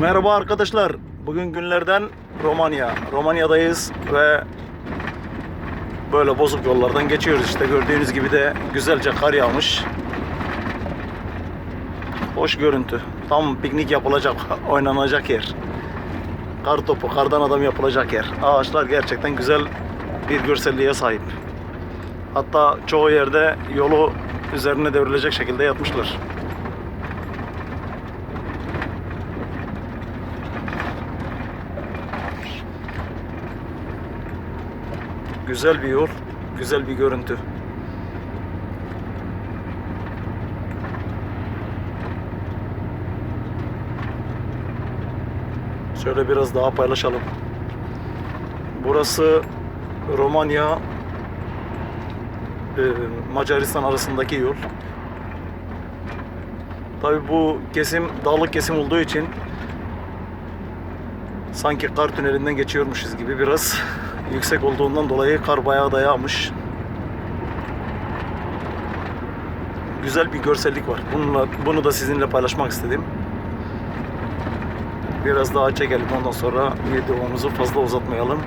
Merhaba arkadaşlar. Bugün günlerden Romanya. Romanya'dayız ve böyle bozuk yollardan geçiyoruz işte. Gördüğünüz gibi de güzelce kar yağmış. Hoş görüntü. Tam piknik yapılacak, oynanacak yer. Kar topu, kardan adam yapılacak yer. Ağaçlar gerçekten güzel bir görselliğe sahip. Hatta çoğu yerde yolu üzerine devrilecek şekilde yapmışlar. Güzel bir yol, güzel bir görüntü. Şöyle biraz daha paylaşalım. Burası Romanya e, Macaristan arasındaki yol. Tabi bu kesim dağlık kesim olduğu için sanki kar tünelinden geçiyormuşuz gibi biraz yüksek olduğundan dolayı kar bayağı da yağmış. Güzel bir görsellik var. Bununla, bunu da sizinle paylaşmak istedim. Biraz daha çekelim ondan sonra videomuzu fazla uzatmayalım.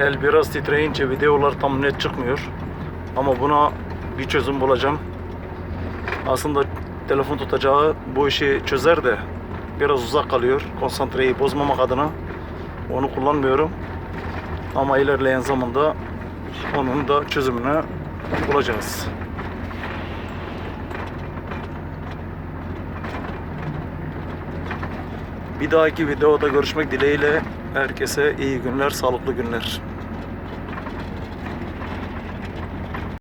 El biraz titreyince videolar tam net çıkmıyor. Ama buna bir çözüm bulacağım. Aslında telefon tutacağı bu işi çözer de biraz uzak kalıyor. Konsantreyi bozmamak adına onu kullanmıyorum. Ama ilerleyen zamanda onun da çözümünü bulacağız. Bir dahaki videoda görüşmek dileğiyle herkese iyi günler, sağlıklı günler.